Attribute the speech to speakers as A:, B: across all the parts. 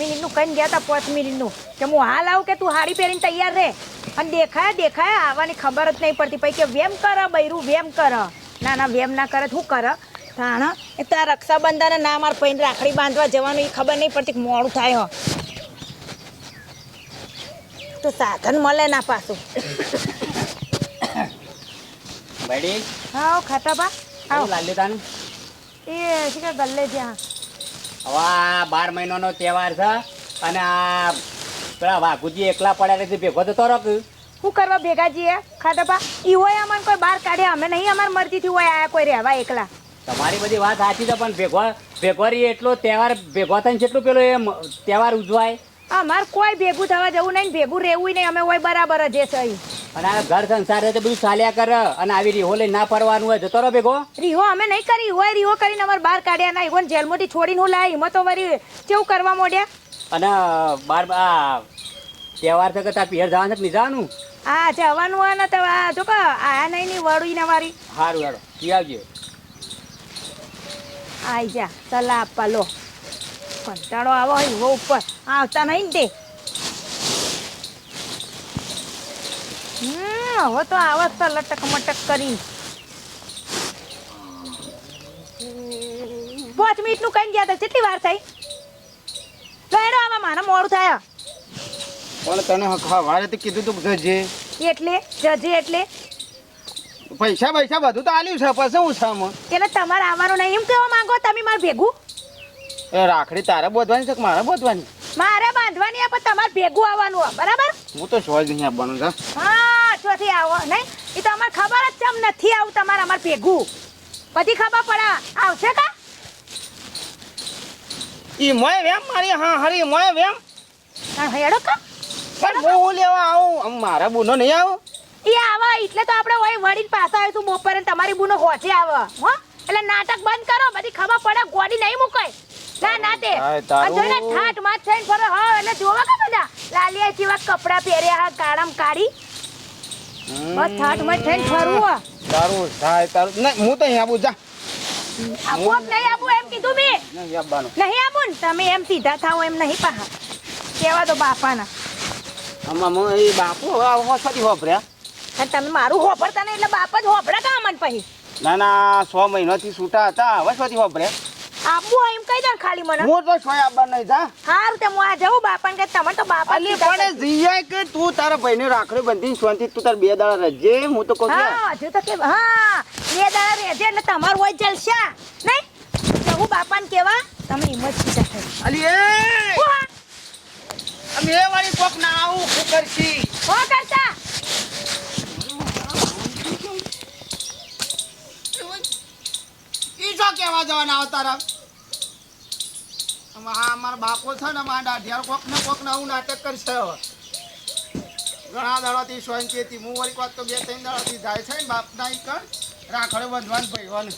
A: મિનિટનું કઈ ગયા હતા પાંચ મિનિટનું. કે હું હાલ આવું કે તું હાડી પહેરીને તૈયાર રહે? અને દેખાય દેખાય આવવાની ખબર જ નહીં પડતી. પછી કે વેમ કર બૈરું વેમ કર. ના ના વેમ ના કરે શું કર? તાણ એ તો આ રક્ષાબંધન ના માર પૈન રાખડી બાંધવા જવાનું એ ખબર નહીં પડતી કે મોડું થાય હો. તો સાધન મળે ના પાછું.
B: બડી
A: હા ખાતા બા. આવો.
B: લાલ્યું તાનું
A: એ શીખા ગલ્લે જ્યાં.
B: હવે આ બાર મહિનાનો તહેવાર છે અને આ પેલા વાઘુજી એકલા પડ્યા નથી ભેગો તો તરક
A: શું કરવા ભેગા જઈએ ખાતા બા ઈ હોય અમને કોઈ બહાર કાઢ્યા. અમે નહીં અમારી મરજીથી હોય આયા કોઈ રહેવા એકલા.
B: તમારી બધી વાત સાચી છે પણ ભેગો ભેગોરી એટલો તહેવાર ભેગો થઈને કેટલું પેલો એ તહેવાર ઉજવાય.
A: અમાર કોઈ ભેગું થવા જવું નહીં ભેગું રહેવું નહીં. અમે હોય બરાબર જ છે
B: અને આ ઘર સંસાર છે બધું ચાલ્યા કરે અને આવી રીહો લઈને ના ફરવાનું હોય જતો રહો ભેગો.
A: રીહો અમે નહીં કરી હોય રીહો કરીને અમારે બહાર કાઢ્યા ના ઈવન જેલમાંથી છોડીને હું લાવી એમાં તો વળી કેવું કરવા મોડ્યા?
B: અને બાર આ તહેવાર છે કે તાર પિયર જવાનું છે નહીં જવાનું?
A: આ જવાનું હોય ને તો આ જો કે આ નહીં ની વળી ને વારી
B: સારું હેડો પી આવજો.
A: આઈ જા સલાહ આપવા લો. કંટાળો આવો ઈવો ઉપર. આવતા નહીં ને તે હમ હવે તો આવા જ લટક મટક કરી. પાંચ મિનિટનું કઈ ગયા હતા કેટલી વાર થઈ? લેડો આમાં મારા મોડું થાય.
C: પણ તને વારે તો કીધું તું જજે.
A: એટલે? જજે એટલે?
C: પૈસા પૈસા બધું તો આલ્યું છે પછી હું છે
A: એટલે તમારે આવવાનું નહીં. એમ કેવા માંગો તમે મારે ભેગું?
C: એ રાખડી તારે બોધવાની છે કે મારે બોધવાની?
A: મારે બાંધવાની પણ તમારે ભેગું આવવાનું બરાબર?
C: હું તો સોજ નહીં આપવાનું છે
A: હા ચોથી આવો. નહીં એ તો અમારે ખબર જ એમ નથી આવું તમારે અમારે ભેગું. પછી ખબર પડે. આવશે કા?
C: ઈ મોય વેમ મારી હા હરી મોય વેમ.
A: તાણ હેડો કા?
C: પણ બહુ લેવા આવું? મારા બુનો નહીં આવું?
A: એ આવા એટલે તો આપણે હોય વળીને પાછા આવીશું બપોરે ને તમારી બુનો હોચે આવે. હો? એટલે નાટક બંધ કરો બધી ખબર પડે ગોડી નહીં મુકાય. ના ના તે. જોઈને ઠાઠ માઠ થઈને ફરે હા એટલે જોવા કા બધા? લાલિયા જેવા કપડા પહેર્યા હા કાળમ કાળી બસ ઠાઠમાં ઠેન ફરવું.
C: તારું થાય તારું નહીં હું તો અહીં આવું જા.
A: કે નહીં આપું એમ કીધું મેં.
C: નહીં આપવાનું.
A: નહીં ને તમે એમ સીધા થાઓ એમ નહીં પાહા. કેવા તો બાપાના.
C: હું એ બાપુ હોસ્પિટલ હોભર્યા
A: અને તમે મારું હોભરતા નહીં એટલે બાપ જ હોભરા કામ પછી.
C: ના ના સો મહિનાથી છૂટા હતા હવે સ્વાથી હોભર્યા
A: હોય એમ કહી દે ને ખાલી મને.
C: હું તો છોય આબા નહીં જા.
A: હાર તે હું આ જવું બાપાને કે તમે તો બાપા
C: અલી પણ જીયા કે તું તારા ભાઈને રાખડી બંધી શાંતિ તું તાર બે દાડા રહેજે હું તો કહું
A: હા હજુ તો કે હા બે દાડા રહેજે એટલે તમારું હોય જલસા. નહીં? જવું બાપાને કેવા? તમે હિંમત સીધા થઈ
C: અલી એ! અમે એ વાળી કોક ના આવું હું કરશી.
A: હો કરતા.
C: ઈ જો કેવા જવાના આવતારા અમારા બાપો છે ને મારા દાઢિયાર કોક ને કોક ને આવું નાટક કરશે ઘણા દાડાથી શાંતિથી હું વળી વાત તો બે ત્રણ દાડાથી જાય છે બાપના કણ, રાખડે બંધવાનું ભઈવાનું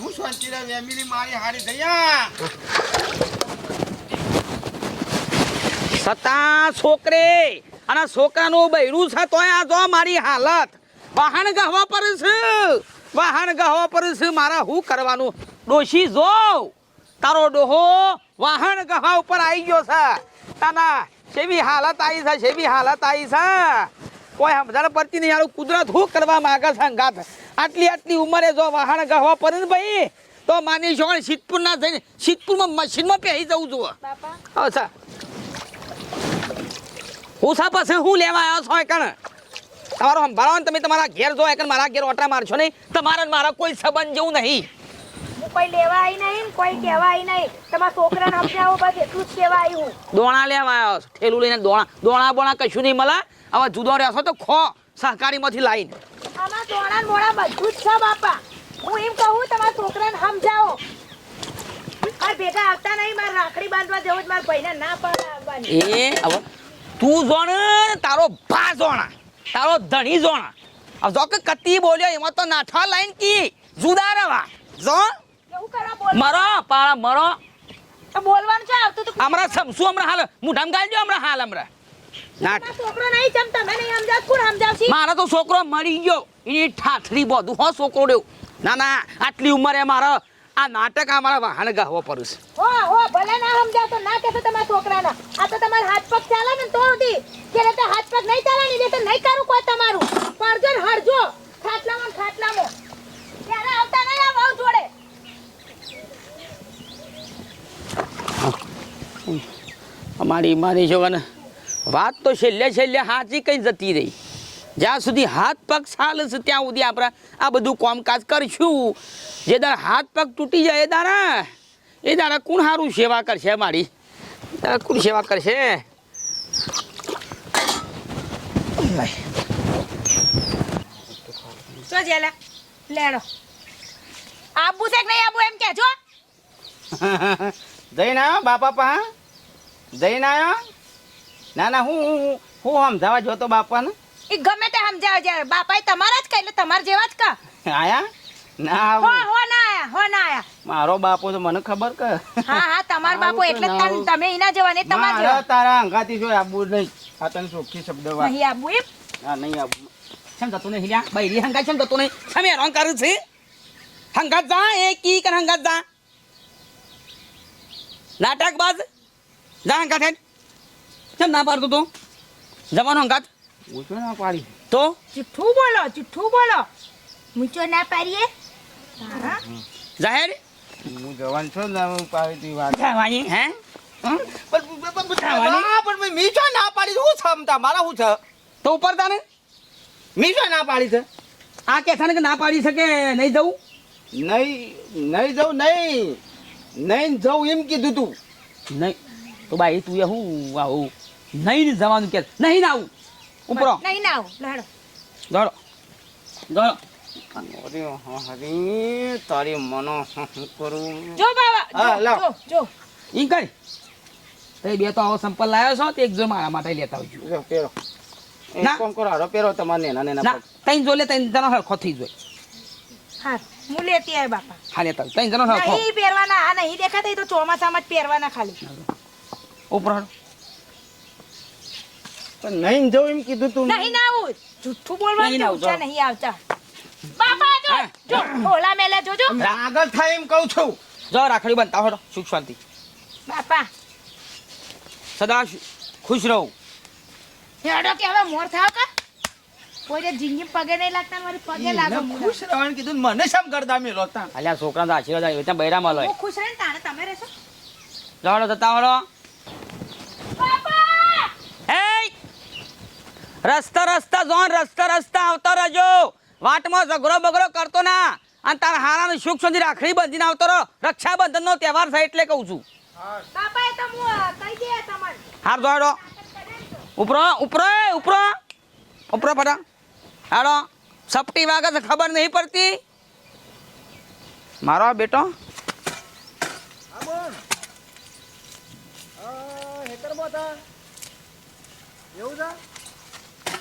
C: હું શાંતિ ફેમિલી મારી હારી દયા.
D: સતા છોકરે, અને છોકરાનું બૈરું છે તોય આ જો મારી હાલત. વાહન ગહવા પર છે. વાહન ગહવા પર છે, મારા શું કરવાનું? ડોશી જો. તારો ડોહો વાહન ગહવા ઉપર આવી ગયો છે. તાના સેવી હાલત આવી છે સેવી હાલત આવી છે. કોઈ સમજણ પડતી નહીં યાર કુદરત હું કરવા માંગે છે અંગાત. આટલી આટલી ઉંમરે જો વાહન ગહવા પડે ને ભાઈ તો માની છો સિદ્ધપુર ના જઈને સિદ્ધપુરમાં મશીનમાં પહેરી જવું
A: બાપા.
D: અચ્છા હું સા પાસે હું લેવા આવ્યો છો એકણ? તમારો સંભાળો ને તમે તમારા ઘેર જો એકણ મારા ઘેર ઓટરા મારશો નહીં તમારા મારા કોઈ સંબંધ જેવું નહીં.
A: કોઈ લેવા આવી નહીં કોઈ કહેવા આવી નહીં. તમારા છોકરાને સમજાવો બસ એટલું જ કહેવા આવી હું.
D: દોણા લેવા આવ્યો છું ઠેલું લઈને દોણા દોણા બોણા કશું નહીં મળે. હવે જુદો રહેશો તો ખો સહકારીમાંથી લાવીને
A: આમાં દોણા મોડા બધું જ છે બાપા. હું એમ કહું તમારા છોકરાને સમજાવો. મારે ભેગા આવતા નહીં મારે રાખડી બાંધવા જવું જ મારા ભાઈને ના પડે આવવાની
D: એ હવે તું જોણ તારો ભા જોણા તારો ધણી જોણા. જો કે કતી બોલ્યો એમાં તો નાઠા લાઈન કી? જુદા રવા જો. મરો પાળા મરો.
A: બોલવાનું છે આવતું તો
D: હમણાં સમસુ હમણાં હાલ? મુઠામ ગાલજો હમણાં હાલ હમણાં.
A: છોકરો નહીં જમ તમે નહીં સમજાવ કોણ સમજાવશી?
D: મારો તો છોકરો મરી ગયો. એની ઠાઠરી બધું હો છોકરો રહ્યો. ના ના આટલી ઉંમરે મારો આ નાટક અમારા વાહન ગાહવો પડે છે.
A: હો હો ભલે ના સમજાવ તો ના કહેતો તમારા છોકરાના આ તો તમારા હાથ પગ ચાલે ને તો સુધી કે એટલે હાથ પગ નહીં ચાલે ને એટલે નહીં કરું કોઈ તમારું પરજો ને હરજો ખાટલામાં ને ખાટલામાં ત્યારે આવતા નહીં આ વહુ જોડે
D: અમારી મારી જોવાને વાત તો છેલ્લે છેલ્લે હાચી કઈ જતી રહી. જ્યાં સુધી હાથ પગ ચાલશે છે ત્યાં સુધી આપણે આ બધું કામકાજ કરશું. જે દાડા હાથ પગ તૂટી જાય એ દારા એ દારા કોણ સારું સેવા કરશે મારી? દારા કોણ સેવા કરશે?
A: શું છે લેડો. આબુ છે કે નહીં આબુ એમ કહેજો
C: જઈને આવ્યો બાપા પા. જઈને આવ્યો ના ના હું હું સમજાવવા જોતો બાપાને?
A: એ ગમે તે સમજાવે જ્યારે. બાપાએ તમારા જ કહે એટલે તમારા જેવા જ કા
C: આયા? ના
A: હો હો ના આયા હો ના આયા.
C: મારો બાપો તો મને ખબર કે
A: હા હા તમારા બાપુ એટલે જ
C: ના
A: તમ-
C: આવું.
A: તમે એના જેવા ને તમારા જેવા.
C: તારા અંગાથી જો આબુ નહીં. આ તને ચોખ્ખી શબ્દ વાત.
A: નહીં આબુ એમ?
C: આ નહીં આબુ.
D: કેમ જતો નહીં હિલ્યા બૈરી હંગાત કેમ જતો નહીં? તમે હેરાન કરું છે. હંગાત જા એ કી કર હંગાત જા. નાટક બાદ જા હંગાત હેડ. કેમ ના પાડતો તો? જવાનો હંકાત
C: ઓછો ના પાડી.
D: તો?
A: ચિઠ્ઠું બોલો ચિઠ્ઠું બોલો. મૂચો ના પાડીએ?
D: જાહેર?
C: હું જવાન છું ને હું પાડી તી વાત.
D: જવાની હે? હં?
C: હા, પણ મી છો ના પાડી હું ક્ષમતા મારા શું છે?
D: તો ઉપર તાને?
C: મી છો ના પાડી છે.
D: આ કે છે કે ના પાડી શકે નહીં જવું?
C: નહીં નહીં જવું નહીં. નહીં જવું એમ કીધું તું.
D: નહીં. તો ભાઈ તું એ હું આવું? નહીં જવાનું કે નહીં ના આવું? ઉપરો
A: નહીં ના આવું. લડો
D: દોડો દોડો
C: અરે હરી તારી મનો શું કરું?
A: જો બાબા
C: હા,
A: જો,
C: લાવ.
A: જો
D: ઈ કરી. તે બે તો આવો સંપલ લાવ્યો છો તે એક જો મારા માટે લેતા આવજો.
C: જો એક
D: ના.
C: કામ કરો હારો પહેરો તમારે નેના નેના.
D: તૈન જો લે તૈન જણો હરખો થઈ જોય.
A: હા હું લેતી આવી બાપા.
D: હા લેતા. તૈન જણો હરખો
A: નહીં પહેરવાના આ નહીં દેખાતા તો ચોમાસામાં જ પહેરવાના ખાલી.
D: ઉપર
C: પણ નહીં જવું એમ કીધું તું
A: નહીં ના આવું. જુઠ્ઠું બોલવાનું ઊંચા નહીં આવતા. બાપા જો જો ઓલા મેલે જોજો.
C: આગળ થાય એમ કહું છું.
D: જો રાખડી બનતા હળો સુખ શાંતિ.
A: બાપા.
D: સદા ખુશ રહો.
A: હેડો કે હવે મોર થાવ કા? કોઈને જિંદગી પગે નહીં લાગતા મારી પગે લાગો
C: ખુશ રહેવાનું કીધું મને શામ કરતા મેલો તા?
D: અલ્યા છોકરાનો આશીર્વાદ આવ્યો ત્યાં બૈરામાં લોય
A: હું ખુશ રહીને તારે તમે રહેશો?
D: જાડો જતા હળો
A: બાપા
D: હે રસ્તા રસ્તા જોન રસ્તા રસ્તા આવતો રહેજો. વાટમાં ઝઘડો બગડો કરતો ના. અને તારા હારાને સુખ સુધી રાખડી બંધીને આવતો રહો. રક્ષાબંધનનો તહેવાર છે એટલે કહું છું. હાર દોડો ઉપરો ઉપરો ઉપરો. ઉપરો ફટા. હાડો સપટી વાગે તો ખબર નહીં પડતી. મારો બેટો.
C: એવું છે?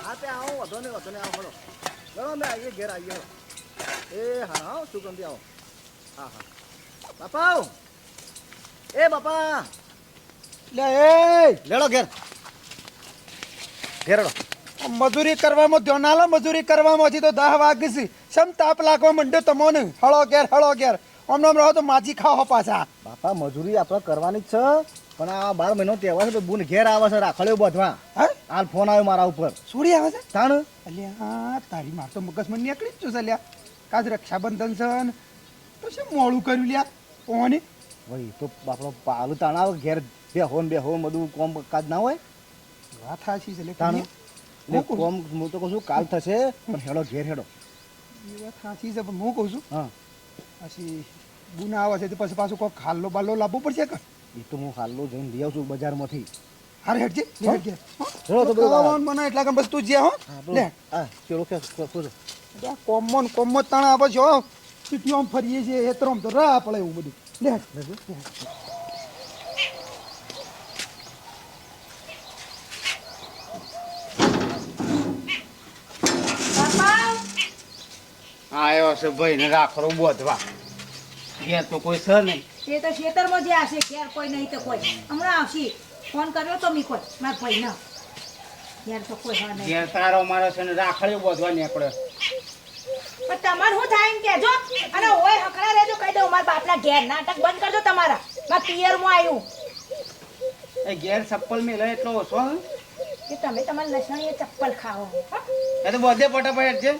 C: હા તે આવો વધો ને વધો ને આવો હળો ચલો અમે આવીએ ઘેર આવીએ હળો એ હા હા સુગંધી આવો. હા હા. બાપા એ બાપા. લે એ લેડો ઘેર. ઘેરડો
E: મજૂરી કરવામાં ધ્યાન આલો મજૂરી કરવામાં તો દહ વાગીશ સમ તાપ લાગવા માંડ્યો તમોને હળો ઘેર હળો ઘેર. નામ રહો તો માજી ખાઓ પાછા.
C: બાપા મજૂરી આપણે કરવાની જ છે પણ આ બાર મહિનો તહેવાર છે તો બુન ઘેર આવે છે રાખડ્યો બધવા. હાલ ફોન આવ્યો મારા ઉપર.
E: છોડી આવે છે?
C: તાણ?
E: અલ્યા તારી માર તો મગજમાં નીકળી જ જશે લ્યા કાજ રક્ષાબંધન છે તો શું મોડું કર્યું લ્યા કોને?
C: ભાઈ તો આપણો પાલુ તાણ આવે ઘેર બે હોન બે હો બધું કોમ કાજ ના હોય?
E: વાત સાચી છે
C: તાણ?
E: એટલે
C: કોમ હું તો કહું છું કાલ થશે પણ હેડો ઘેર હેડો.
E: એ વાત સાચી છે પણ હું કહું છું.
C: હા.
E: પછી ગુના આવે છે તો પછી પાછું કોઈ ખાલ્લો બાલ્લો લાવવો પડશે કે?
C: એ તો હું હાલ્લો જઈને લઈ આવું છું બજારમાંથી.
E: હારે હેડજે લે હેડજે.
C: ચલો તો
E: ખાવાનું મને એટલા કે બસ તું જે હો લે.
C: હા ચલો કે પૂછો
E: કોમન કોમન તાણા આપો છો સિટીઓમ ફરીએ છે એ તરમ તો રા પડે એવું બધું. લે.
C: આવ્યો છે ભાઈ ને રાખડો બોધવા. ઘેર તો કોઈ છે નહીં.
A: એ તો ખેતરમાં જે હશે ઘેર કોઈ નહીં તો કોઈ. હમણાં આવશે. ફોન કર્યો તો મી કોઈ. મારા ભાઈ ઘેર તો કોઈ હા નહીં.
C: ઘેર તારો મારો છે ને રાખડ્યો બોધવા નીકળ્યો
A: પણ તમાર શું થાય એમ કેજો અને ઓય હકડા રહેજો કહી દઉં મારા બાપના ઘેર. નાટક બંધ કરજો તમારા. મારા પિયરમાં આવ્યું
C: એ ઘેર ચપ્પલ મેલે એટલો ઓછો
A: કે તમે તમારા લસણીએ ચપ્પલ ખાઓ. હા.
C: એ તો બધે ફટાફટ છે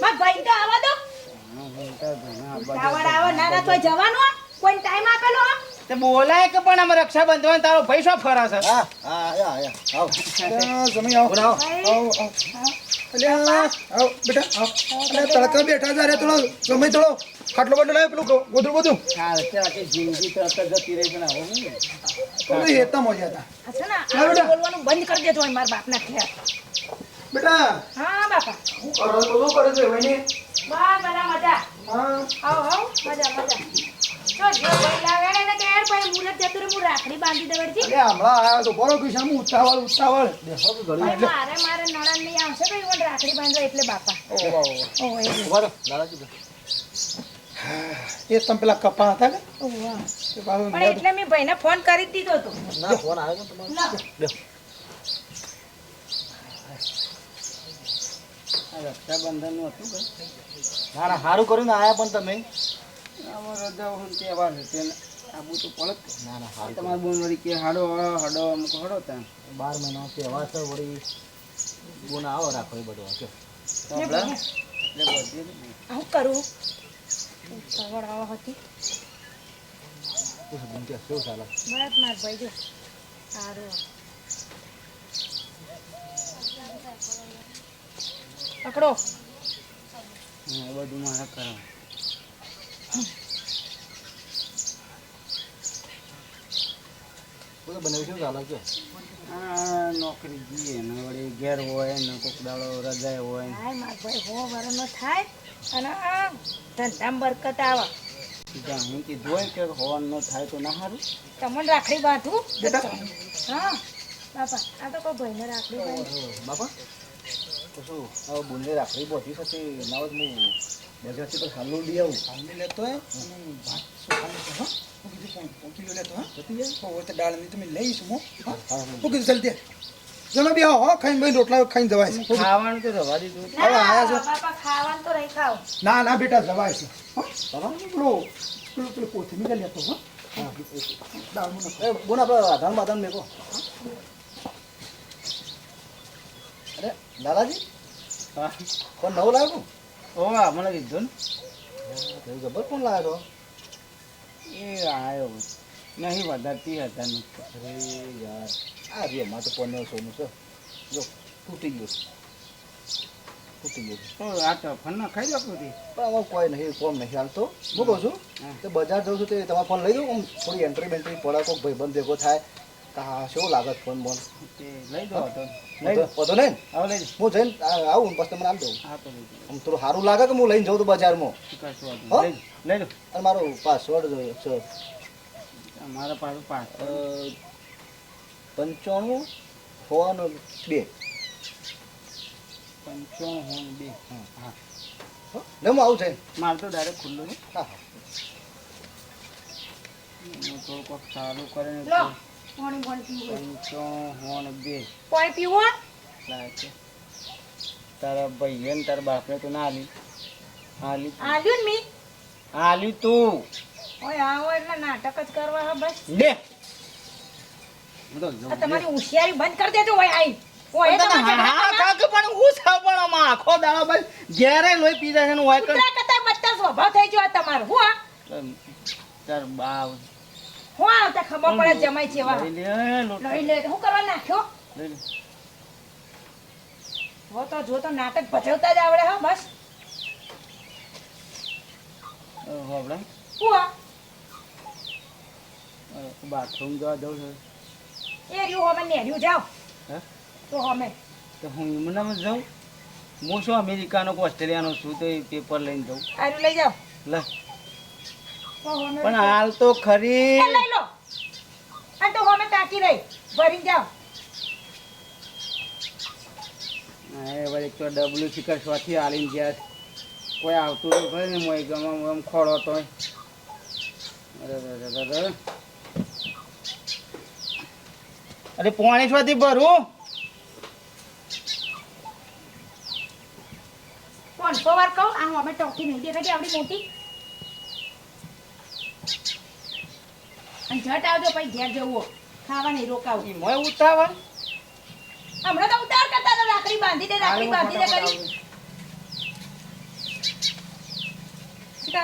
A: મારા ભાઈ તો આવા દો. ઉતાવળ આવો ના ના તો જવાનું કોઈ ટાઈમ આપેલો હો?
C: તે બોલાય કે પણ અમે રક્ષાબંધન હોય ને તારો ભાઈ શું ફરા છે?
E: હા હા આવ. જમી આવ. આવ આવ. બેટા આવ. તડકા બેઠા જા રે થોડો સમય થોડો ખાટલો બાટલો લાવ પેલું ગોદરું બધું.
C: જિંદગી તો અત્યારે જતી રહી હું?
E: હેતા મોજા હતા.
A: આ છે ને
E: હા,
A: બોલવાનું બંધ કરી દેજો મારા બાપના ઘેર.
E: બેટા.
A: હા બાપા.
E: હું કરો તો શું કરે છે વહીને?
A: બા બધા મજા
E: હા.
A: આવ આવ. મજા મજા. જો જો ભાઈ ને કે યાર ભાઈ મુરત જતું રે હું રાખડી બાંધી દે
E: અરે હમણાં આયા તો બોલો કે શામ ઉતાવળ ઉતાવળ. દેખો કે ઘડી.
A: મારે મારે નણંદ નહીં આવશે તો ઈવન રાખડી બાંધવા એટલે બાપા.
E: ઓહો
A: ઓહો એટલે
E: ઊભા દાદાજી એ તમે પેલા કપા હતા કે?
A: ઓહો.
E: એ પાછું
A: પણ એટલે મેં ભાઈને ફોન કરી દીધો હતો.
E: ના ફોન આવ્યો તો તમારો.
A: લો.
C: આ હતું કે?
E: ના ના સારું કર્યું ને આયા પણ તમે.
C: રજા તહેવાર છે. તેને આબુ તો
E: ના ના સારું
C: તમારે બોન વળી કે હાડો હા, હાડો અમુક હાડો ત્યાં
E: બાર મહિના તહેવાર છે વળી આવો રાખો એ બધું
A: હું કરું? આવા હતી.
E: શું બુન કે શું ચાલે?
A: બસ માર ભાઈ જો. સારું પકડો.
C: હા, એ બધું મારે કરાવ
E: બધું બનાવી શું ચાલે કે?
C: નોકરી જઈએ ને વળી ઘેર હોય ને કોક દાડો રજા હોય.
A: હાય માર ભાઈ હો વરનો થાય. અને આ ધંધામાં બરકત આવે.
C: સીધા હું કીધું હોય કે હોવાનું ન થાય તો ના સારું
A: તમને રાખડી બાંધું? હા. બાપા આ તો કોઈ ભાઈને રાખડી બાંધી.
E: બાપા તો શું હવે રાખડી બોધી શકે નવ જ હું બજારથી તો સાલું લઈ આવું. સાલું લેતો હે ભાત શું ખાલી છે હા? હું કીધું પાંચ કિલો લેતો હા? જતી જાય તો તે દાળની તમે લઈશું હું હું? કીધું ચાલ દે. જમે બે હો ખાઈને ભાઈ રોટલા ખાઈને જવાય છે.
C: ખાવાનું તો રવા દીધું.
E: હવે આયા છો?
A: બાપા ખાવાનું તો રહી ખાવ.
E: ના ના બેટા જવાય છે. હા? પેલો પેલો પેલો કોથમીર લેતો હા? દાળમાં નાખો.
F: બોન આપણે આધાન બાધાન મેકો. અરે દાદાજી?
C: હા?
F: ફોન નવો લાવ્યો
C: ઓ મને કીધું
F: ને. જબર ફોન લાવ્યો
C: એ આવ્યો નહીં વધારે ત્રીસ હજારનું
F: અરે યાર આ રે મારે તો પંદર સોનું છે. જો તૂટી ગયું. તૂટી ગયું.
C: તો આ તો ફોન ના ખાઈ લખું હતી
F: પણ હવે કોઈ નહીં ફોન નહીં હાલતો હું કહું છું. તે બજાર જઉં છું તે તમારો ફોન લઈ દઉં થોડી એન્ટ્રી બેન્ટ્રી પડે કોઈક ભાઈબંધ ભેગો થાય. તો શું લાગત ફોન
C: બોલ લઈ દો તો. લઈ
F: વધુ નહીં ને?
C: હવે લઈ
F: હું જઈને આવું ને પછી તમને આમ દઉં.
C: હા તો
F: આમ થોડું સારું લાગે કે હું લઈને જાઉં તો બજારમાં.
C: લઈ
F: અને મારો પાસવર્ડ જોઈએ સર
C: મારા પાસે પાંચ
F: પંચાણું ફોન બે.
C: પંચાણું બે. હા.
F: હો? ને હું આવું છે
C: મારે તો ડાયરેક્ટ ખુલ્લું નહીં
F: હા હા.
C: થોડું કોક સારું કરીને
A: લો. પાણી પાણી પીવું?
C: પંચાણું બે.
A: પાણી પીવું?
C: લાગે તારા ભાઈએ ને તારા બાપને તો ના આલી. આલી
A: આલ્યું ને મી?
C: આલી તું.
A: ઓય આવો એટલે નાટક જ કરવા હે બસ.
C: લે. તો
A: તમારી હોશિયારી બંધ કરી દેજો ઓય આઈ. ઓય
C: હા હા પણ હું સાવ પણ આખો દાડો બસ ઘેરે લોહી ને કર
A: કરતા બદતર સ્વભાવ થઈ ગયો આ તમારો હું આ
C: તાર બા
A: હું આવતા ખબર પડે જમાઈ છે
C: લઈ લે લોટ.
A: લઈ લે હું કરવા નાખ્યો? હો તો જો તો નાટક ભજવતા જ આવડે હા બસ.
C: હોબળા
A: હું
C: બાથરૂમ જવા જવું છે.
A: એ રહ્યું હોમે
C: હે?
A: તો હોમે
C: તો હું એમનામાં જાઉં? હું શું અમેરિકાનો ઓસ્ટ્રેલિયાનો છું તો પેપર લઈને જાઉં.
A: આર્યું લઈ જાઓ.
C: લે. પણ હાલ તો ખરી.
A: લઈ લો. અને તો હોમે તાકી રહી. ભરી જાઓ.
C: એ વળી તો ડબલું શિખર સ્વાથી આલીને ગયા કોઈ આવતું તો ખરી ને મોય ગમ ગમ ખોળો તો અરે પોણી સ્વાથી ભરું.
A: પણ વાર કહું? આ હોમે ટોકી નહીં દેખાતી આવડી મોટી. જટ આવજો પછી ઘેર જવું ખાવાની રોકાવ.
C: ઈ મોય ઉતાવળ
A: હમણાં તો ઉતાર કરતા તો રાખડી બાંધી દે રાખડી બાંધી દે કરી.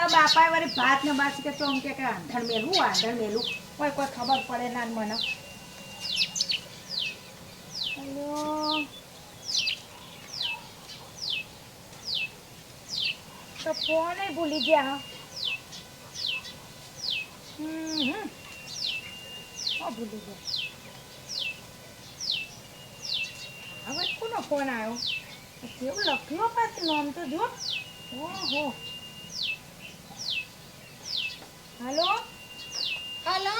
A: બાપાએ વળી ભાત ને બાસી કે કે કે આંધણ મેલું આંધણ મેલું. કોઈ કોઈ ખબર પડે ના મને. હેલો. તો ફોન ભૂલી ગયા. હા હમ હમ. ઓ ભૂલી ગયા હવે કોનો ફોન આવ્યો? કેવું લખ્યો પાછું નામ તો જો ઓહો. હાલો?
G: હાલો?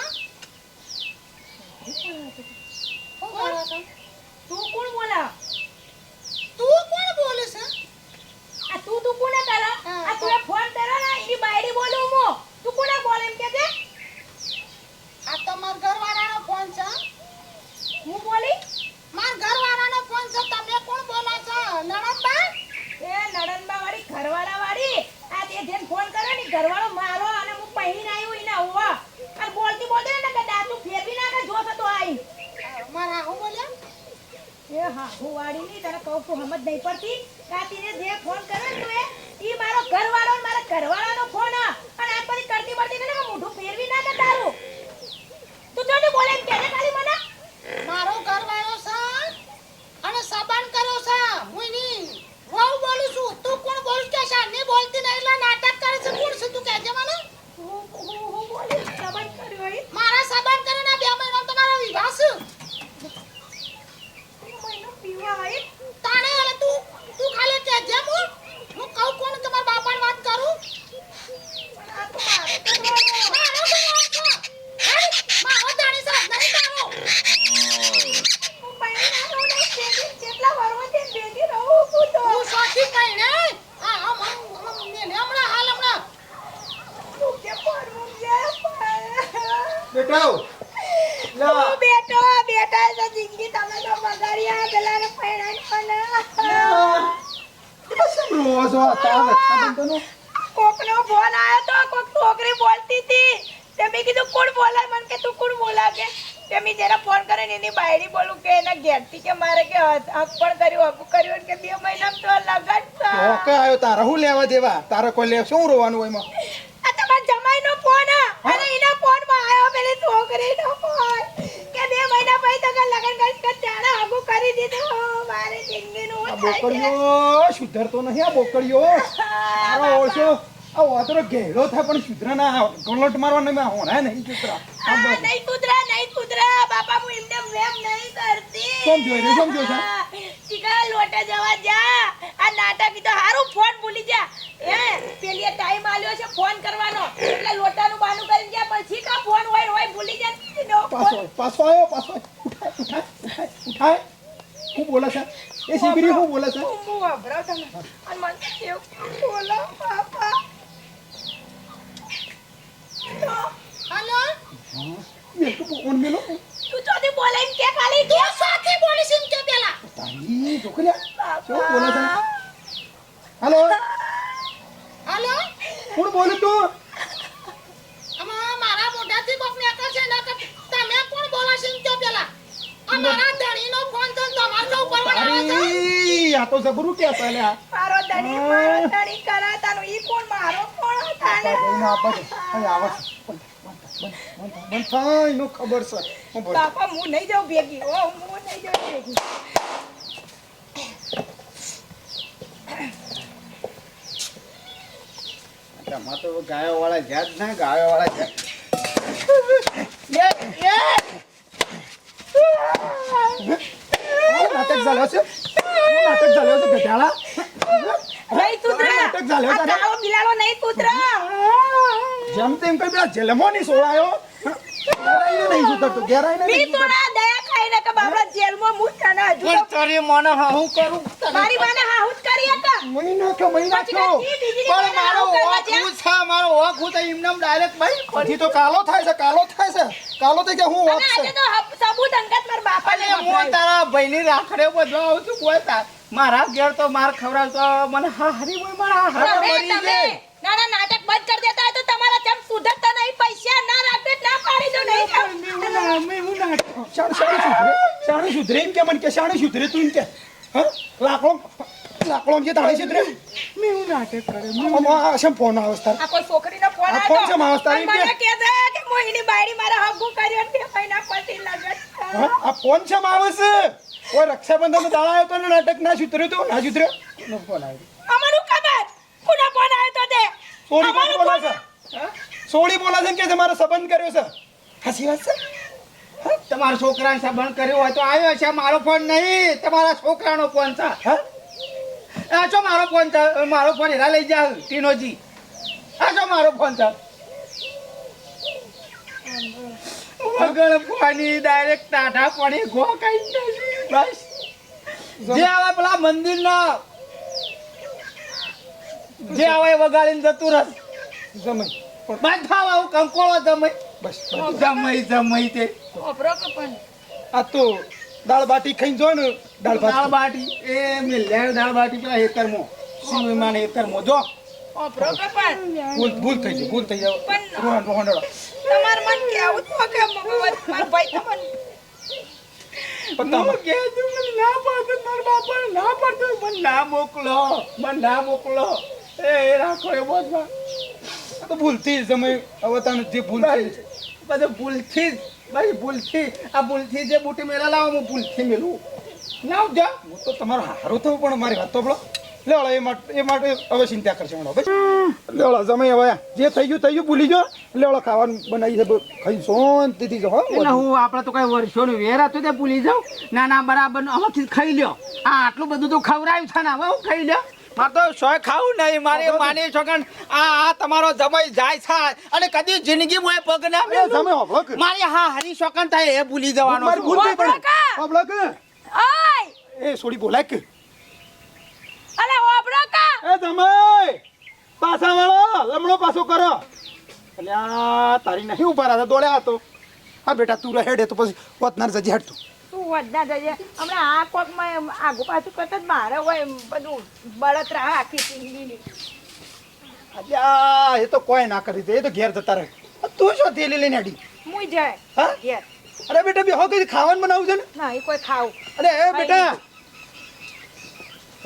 A: તું કોણ બોલા?
G: તું કોણ બોલે છે?
A: આ તું તું કોને કરા આ તું ફોન કરો ને એની બાયડી બોલું મો તું કોને બોલે એમ કે છે?
G: આ તો માર ઘરવાળાનો ફોન છે.
A: હું બોલી?
G: માર ઘરવાળાનો ફોન છે. તમે કોણ બોલો છો? નણંદબા?
A: એ નણંદબા વાળી ઘરવાળા વાળી આ તે જેન ફોન કર્યો ને ઘરવાળો મારો અને હું પહેરીને આવ્યો એને હોવા અને બોલતી બોલતી ને કે દાતું ફેરવી નાખે જો તો આઈ.
G: મારા હું બોલ્યા?
A: એ હા હું વાળી ની તને કહું છું સમજ નહીં પડતી. કાતીને જે ફોન કર્યો ને તું એ ઈ મારો ઘરવાળો મારા ઘરવાળાનો ફોન. અને આ બધી કરતી પડતી ને મોઢું ફેરવી નાખે તારું જો બોલે કે ખાલી મને?
G: મારો ઘરવાળો છે અને સબાન કર્યો છે. હું ની વહુ બોલું છું. તું કોણ બોલ કે છે? ની બોલતી નહીં એટલે નાટક કરે છે. કોણ છે તું કહેજે મને.
A: હું હું હું બોલી સમજ કર્યો ઈ
G: મારા સબાન કરીને બે મહિના તમારો વિવાહ છે.
A: મહિનો પીવા આવી
G: તાણે એટલે તું તું ખાલી કહેજે હું હું કહું કોણ તમારા બાપાની વાત કરું
A: પણ આ તો મારો ઘરવાળો.
G: મારો ઘરવાળો છે. હે? મારો જાણી છે નહીં તારો
A: હું પહેરીને આવ્યો ને ભેગી કેટલા વર્ષોથી ભેગી રહું છું તો
G: તું સોથી કઈ ને આ આ મમ મમ ને હમણાં હાલ હમણાં
A: તું કે પડવું છે પણ.
E: બેટા લા.
A: બેટો બેટા તો જિંદગી તમે તો બગાડ્યા પેલાને પરણાઈને પણ.
E: શું રોવો છો આ તાવ
A: કોકનો ફોન આવ્યો તો કોક છોકરી બોલતી હતી. તે મેં કીધું કોણ બોલાય? મને કે તું કોણ બોલા કે તે મેં જરા ફોન કરીને એની બાયડી બોલું કે એના ઘેરથી કે મારે કે હક પણ કર્યું હક કર્યું કે બે મહિના તો લગન
E: ઓકે આવ્યો તારા. હું લેવા દેવા તારે કોઈ લે શું રોવાનું એમાં?
A: આ તમારા જમાઈનો. અને એના ફોનમાં આવ્યો પેલી છોકરીનો ફોન કે બે મહિના પછી તો લગન કરી કે ત્યારે આગુ કરી દીધું. મારી જિંદગીનું છે?
E: બોકડીઓ સુધરતો નહીં આ બોકડીઓ. તારો ઓળશો આ વાતરો ઘેરો થાય પણ સુધરા ના ગલોટ મારવા નહીં હોણા નહીં સુધરા.
A: નહીં કુતરા નહીં કુતરા. બાપા હું એમને વેમ નહીં કરતી.
E: સમજો એને, સમજો છે.
A: હા, ચીકા લોટા જવા જા. આ નાટક તો હારું ફોન ભૂલી જા. એ પેલી ટાઈમ આલ્યો છે ફોન કરવાનો. એટલે લોટાનું બાનું કરીને ગયા પછી કા ફોન હોય હોય ભૂલી જાય. નો
E: પાછો પાછો આવ્યો પાછો ઉઠાય ઉઠાય ઉઠાય ઉઠાય. બોલે છે? એ શીગડી હું બોલે છે?
A: હું વાપરાવ તમે? અને મને કેવું બોલો પાપા તો
G: હાલો?
E: તો ફોન મેલો.
A: તું ચોથી બોલે એમ કે ખાલી.
G: તું સાથી બોલીશ એમ કે પેલા.
E: તારી છોકરીયા શું બોલે છે? હાલો?
G: હાલો?
E: કોણ બોલે તું?
G: આમાં મારા મોઢાથી કોક નીકળ છે ને તમે કોણ બોલો છો કે પેલા? અમારા મારા ધણીનો ફોન તો તમારો ઉપર આવે છે.
E: આ તો જબરું કે તો એલા
A: મારો ધણી મારો ધણી કરાતાનો ઈ કોણ મારો કોણ
E: જઈને આપા છે. અહીં આવે છે. બંધ, બંધ, બંધ, બંધ, બંધ થાય, એનું ખબર છે.
A: બાપા હું નહીં જાઉં ભેગી ઓ હું નહીં જાઉં ભેગી.
C: આમાં તો ગાયો વાળા જ્યાં જ ના ગાયો વાળા
E: નાટક છે? શું નાટક ચાલ્યો છે ગધાડા?
A: નહીં
E: નાટક ચાલ્યો
A: આ
E: તારે?
A: બિલાડો નહીં કૂતરા.
E: જેમ તેમ કઈ પેલા જેલમો નહીં સોળાયો. ઘેરાઈને નહીં સુધરતો ઘેરાઈને નહીં સુધરતો.
A: તોડા ખાઈને કે બાબરા જેલમાં મું તને હજુ
C: તારી મને હા હું કરું
A: મારી માને હાહુત કરી હતા.
E: મહી નાખ્યો
A: પછી
E: નાખ્યો.
C: પણ મારો ઓખ હું છે મારો ઓખ હું તો એમને ડાયરેક્ટ ભાઈ.
E: પછી તો કાલો થાય છે કાલો થાય છે. કાલો થઈ કે હું
A: અને
E: છે.
A: આજે તો સબૂત અંગત મારા બાપાને
C: હું. તારા ભાઈની રાખડે બધો આવું છું કોઈ તા- મારા ઘેર તો માર ખવડાવતો મને હા હરી બોય મારા હારે મરી જાય.
A: ના ના નાટક બંધ કરી દેતા હોય તો તમારા ચમ સુધરતા નહીં પૈસા ના રાખે ના પાડી દો નહીં
E: ના ના શાણે સુધરે. શાણે સુધરે એમ કે મને કે શાણે સુધરે તું એમ કે. હા? લાકડો લાકડો જે તાણે સુધરે? મેં હું નાટક કરે શેમ ફોન આવે
A: આ કોઈ છોકરીનો ફોન આવ્યો
E: ફોન છે માણસ તારી
A: અને મને
E: કે?
A: કહે કે મોહિની બાયડી મારા હગું કર્યો ને મહિના પછી લગન
E: આ ફોન શેમ આવે છે? કોઈ રક્ષાબંધન દાડા આવ્યો તો ને નાટક ના સુધર્યો તો? ના સુધર્યો નો ફોન આવ્યો
A: અમારું ખબર. કોનો ફોન આવ્યો તો તે અમારું ફોન-
E: છે સોળી બોલા છે કે કે તમારો સંબંધ કર્યો છે. હાસી વાત છે?
C: તમારા છોકરાને સંબંધ કર્યો હોય તો આવ્યો છે મારો ફોન નહીં. તમારા છોકરાનો ફોન છે.
E: હા?
C: છો મારો ફોન છે મારો ફોન હેરા લઈ જાવ ટીનોજી. આ છો મારો ફોન છે. વગર પાણી ડાયરેક્ટ ટાઢા પાણી ગો કઈ બસ. જે. આવે પેલા મંદિરના. જે આવે વગાડીને જતું રસ
E: પણ
C: બાદ આવું કંકોળો
E: બસ
C: તે.
A: કે
E: આ તો દાળ બાટી ખાઈ જો ને દાળ
C: દાળ બાટી? એ મિલ્યા દાળ બાટી પેલા હેતરમાં. સિંગમાં ને હેતરમાં જો.
A: ઓભરો કે
E: ભૂલ ભૂલ થઈ ગઈ ભૂલ થઈ
A: જાવ
E: રોહન રોહનડો
A: તમાર મન કેવું તો કે મગવત માર ભાઈ તમને
E: પત્તામાં
C: કે તું મને ના પાડતો મારા બાપા ના પાડતો મને ના મોકલો મને ના મોકલો. એ રાખો એ બોધમાં
E: આ તો ભૂલથી જ સમય હવે તને જે ભૂલ થઈ છે.
C: બધું ભૂલથી જ ભાઈ ભૂલથી. આ ભૂલથી જે બુટી મેળા લાવો હું ભૂલથી મેળવું. લાવ જા.
E: હું તો તમારો હારો થયો પણ મારી વાત તો લેવડો એ માટે એ માટે હવે ચિંતા કરશે હમણાં બસ લેવડો સમય હવે જે થઈ ગયું થઈ ગયું ભૂલી ગયો. લેવડો ખાવાનું બનાવી છે ખાઈ શાંતિથી જો હો
C: એટલે હું આપણે તો કઈ વર્ષોનું વેર હતું તે ભૂલી જાઉં. ના ના બરાબર આમાંથી ખાઈ લ્યો. આ આટલું બધું તો ખવડાયું છે ને હવે હું ખાઈ લ્યો. મારે તો સોય ખાવું નહીં મારે માની છોકન આ આ તમારો જમાઈ જાય છે. અને કદી જિંદગી મોય પગ ના
E: કે.
C: મારી હા હરી શોકન થાય એ ભૂલી જવાનો
E: મારી ભૂલ થઈ
A: કે. ઓય.
E: એ સોડી બોલાય કે.
A: અલે ઓભરો કા.
E: એ જમાઈ પાછા વાળો લમણો પાછો કરો. એટલે આ તારી નહીં ઊભા રહ્યા દોડ્યા હતો હા બેટા તું રહેડે તો પછી વતનાર જજી હટતું
A: તું વધના જજે હમણાં આ કોકમાં આગુ પાછું કરતા જ મારે હોય બધું બળતરા આખી જિંદગીની
E: અલ્યા એ તો કોઈ ના કરી દે એ તો ઘેર જતા રહે. તું શું થેલી લઈને અડી
A: મુઈ જાય
E: હા?
A: ઘેર.
E: અરે બેટા બે હો કઈ ખાવાનું બનાવું છે ને?
A: ના એ કોઈ ખાવું.
E: અરે એ બેટા.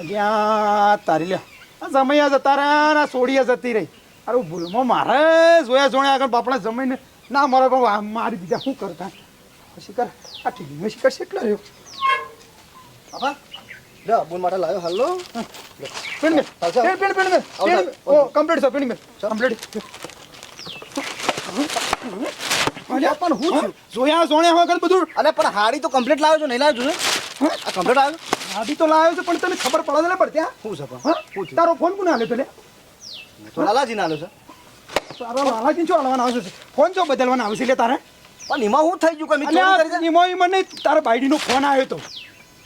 E: અલ્યા તારી લે. આ જમૈયા જતા રહ્યા ના સોડિયા જતી રહી. અરે ભૂલમાં મારે જોયા જોયા આગળ બાપડા જમીને ના મારે પણ મારી બીજા શું કરતા? પછી કર. આ ટીવીમાં શિકાર કેટલો રહ્યો
F: બાપા જા બોલ માટે લાવ્યો હાલો.
E: પેન મેં. પેન પેન પેન મેં. ઓ કમ્પ્લીટ છે પેન મેં. કમ્પ્લીટ અલ્યા પણ હું જોયા જોણ્યા વગર બધું?
F: અરે પણ હાડી તો કમ્પ્લીટ લાવ્યો છો નહીં લાવ્યો છું? આ કમ્પ્લીટ આવ્યો
E: હાડી તો લાવ્યો છે પણ તને ખબર પડે ને પડત્યા
F: હું છે પણ?
E: તારો ફોન કોને આલ્યો પેલે
F: લાલાજી ના આવ્યો છે.
E: તારો લાલાજી છો હાલવાના આવશે? ફોન છો બદલવાના આવશે એટલે તારે?
F: પણ એમાં હું થઈ ગયું કે મેં
E: નિમોઈ મને તારા બાઈડીનો ફોન આવ્યો તો.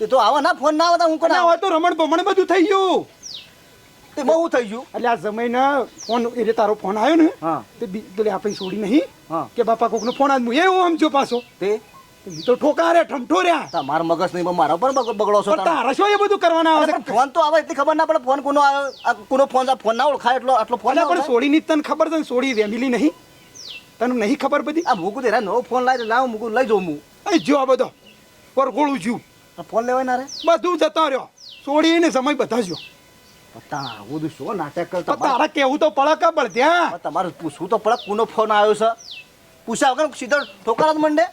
F: તે તો આવા ના ફોન ના આવતા હું કોને
E: આવે? તો રમણ બમણ બધું થઈ ગયું.
F: તે બહુ થઈ ગયું?
E: એટલે આ સમયના ફોન એટલે તારો ફોન આવ્યો ને
F: હા.
E: તે પેલી આપણી છોડી નહીં.
F: હા.
E: કે બાપા કોકનો ફોન આજ હું આમ સમજો પાછો.
F: તે?
E: તો ઈ ઠમઠો ઠોકારે તા
F: તમારા મગજ નહીં મારા પર બગ- બગડો છો તારા.
E: શું એ બધું કરવાના આવે
F: ફોન તો આવે એટલી ખબર ના પડે ફોન કોનો આવે આ કોનો ફોન ફોન ના ઓળખાય એટલો આટલો ફોન ના
E: પણ
F: ઓળખાય?
E: સોડીની તને ખબર છે ને સોડી વેમિલી નહીં? તને નહીં ખબર બધી?
F: આ મૂકું તેરા નવો ફોન લાવી લાવ મૂકું લઈ જાઉં હું.
E: અહીં જો આ બધો પરગોળું જ્યું
F: ફોન લેવાય ના રે?
E: બધું જતો રહ્યો. છોડી ને સમય બધા જ્યો.
F: પતા આવું બધું શું નાટક
E: તો
F: કરતા
E: તારા કેવું તો પડે પણ ત્યાં
F: તમારે પૂછવું તો પડે કોનો ફોન આવ્યો છે? પૂછ્યા વગર સીધો ઠોકર જ મંડે?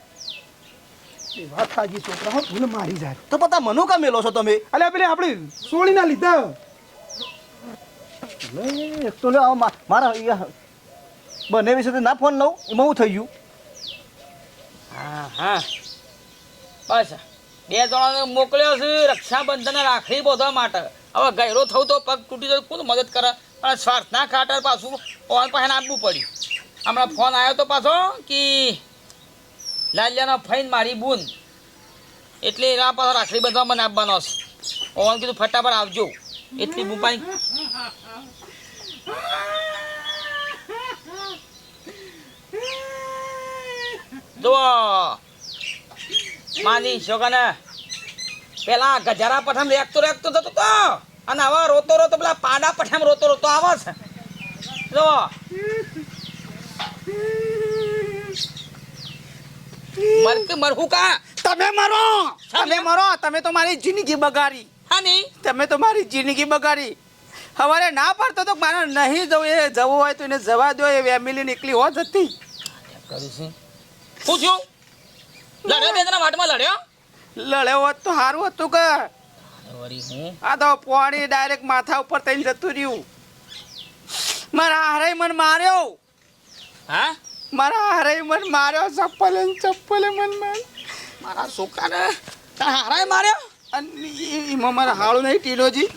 E: એ વાત સાચી છોકરા હો ભૂલ મારી જાય.
F: તો પતા મનો કા મેલો છો તમે?
E: અલ્યા પેલે આપણે સોળીના લીધા.
F: લે, એક તો લે મારા બંને વિશે ના ફોન લઉં, એમાં હું થઈ ગયું?
D: હા હા. બસ. બે જણાને મોકલ્યો છે રક્ષાબંધન રાખડી બોધવા માટે. હવે ગયરો થવું તો પગ તૂટી જાય, કોણ મદદ કરે? અને સ્વાર્થના ખાટર પાછું ફોન પાસે આપવું પડ્યું. હમણાં ફોન આવ્યો તો પાછો, કે લાલિયાનો ફાઈન મારી બૂન. એટલે એના પાછો રાખડી બાંધવા મને આપવાનો છે. ઓન કીધું, ફટાફટ આવજો. એટલી બુપાઈ. જુઓ. માની છોકરાને પેલા ગજારા પઠામ રેકતો રેકતો થતો તો અને હવે રોતો રોતો પેલા પાડા પઠામ રોતો રોતો આવે છે. જો મર કે મરહું કા?
C: તમે મરો! તમે મરો! તમે તો મારી જિંદગી બગાડી.
D: હા નહીં
C: તમે તો મારી જિંદગી બગાડી. હવારે ના પાડતો તો મારે નહીં જવું એ જવું હોય તો એને જવા દો એ ફેમિલી નીકળી હોત હતી.
D: શું થયું? લડ્યો બે વાટમાં લડ્યો?
C: લડ્યો હોત તો સારું હતું કે.
D: વરી હું?
C: આ તો પાણી ડાયરેક્ટ માથા ઉપર થઈને જતું રહ્યું. મારા હારે મન માર્યો.
D: હા?
C: મારા હારે મન માર્યો ચપ્પલે ચપ્પલે મન માર
D: મારા છોકરાને હારાએ માર્યો?
C: અને એમાં મારા હાળો નહીં ટીનોજી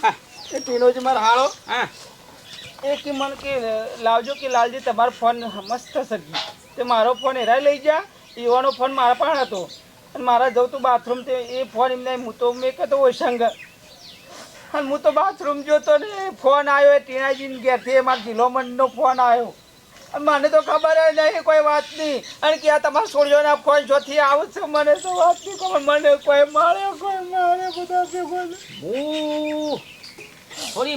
C: એ ટીનોજી મારા હાળો.
D: હા.
C: એ કે મને કે લાવજો કે લાલજી તમારો ફોન મસ્ત સગી. તે મારો ફોન હેરાઈ લઈ જા. એવાનો ફોન મારા પાસે હતો. અને મારા જવું તો બાથરૂમ તે એ ફોન એમને હું તો મેં કહેતો હોય સંગ. અને હું તો બાથરૂમ જોતો ને ફોન આવ્યો એ ટીણાજીને ઘેરથી મારા ઢીલોમણનો ફોન આવ્યો. અને મને તો ખબર જ નહીં, કોઈ વાત નહીં. અને કે આ તમારા સોળિયોના ફોન જોથી આવું છે, મને તો વાત નહીં ખબર. મને કોઈ માર્યો કોઈ મારે, બધા ભેગો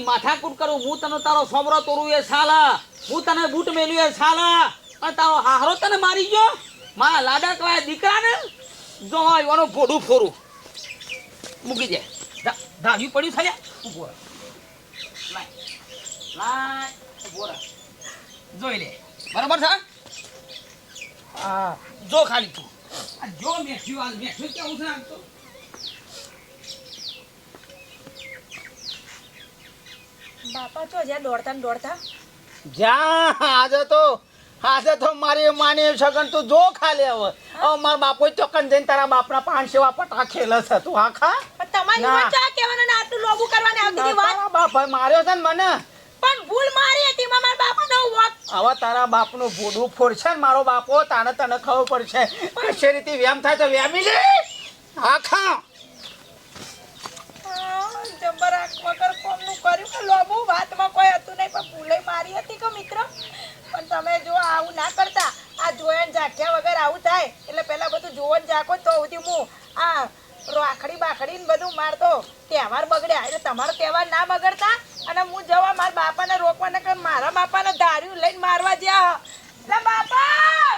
D: માથા થોડી કરું. હું તને તારો સોમરો તોડું એ સાલા. હું તને બૂટ મેલ્યું એ સાલા. અને તારો હારો તને મારી ગયો? મારા લાડા કવાય દીકરાને? જો હોય એવાનું ભોડું ફોરું મૂકી દે. ધા- ધાર્યું પડ્યું થાય ઊભો લાય લાય ઊભો જોઈ લે. બરાબર છે?
C: હા
D: જો ખાલી તું. જો મેઠ્યું હાલ મેઠ્યું કેવું છે આમ તો?
A: બાપા તો જ્યાં દોડતા ને દોડતા.
C: જ્યાં આજે તો આજે તો મારી માની સગન તું જો ખાલે હવે. હવે માર બાપો ચોકન જઈને તારા બાપના પાન સેવા પટા ખેલે છે તું આખા
A: પણ તમારી. વાત ચા ને આટલું લોબુ કરવાની આવતી હતી વાત?
C: બાપ માર્યો છે ને મને.
A: પણ ભૂલ મારી હતી મારા બાપાનો વોટ
C: હવે તારા બાપનું ભોડું ફોડશે ને મારો બાપો તાને તને ખબર પડશે. કશે રીતે વ્યામ થાય તો વ્યામી લે. આખા
A: જબર આંખ વગર કોમનું કર્યું કે લોબુ? વાતમાં કોઈ હતું નહીં પણ ભૂલે મારી હતી કે મિત્ર? પણ તમે જો આવું ના કરતા, આ જોયન ઝાંખ્યા વગર આવું થાય, એટલે પહેલાં બધું જોવન ઝાંખો તો સુધી હું આ રાખડી ને બધું મારતો તહેવાર બગડ્યા એટલે તમારો તહેવાર ના બગડતા? અને હું જવા મારા બાપાને રોકવાને કે મારા બાપાને ધાર્યું લઈને મારવા જ્યાં. એટલે બાપા!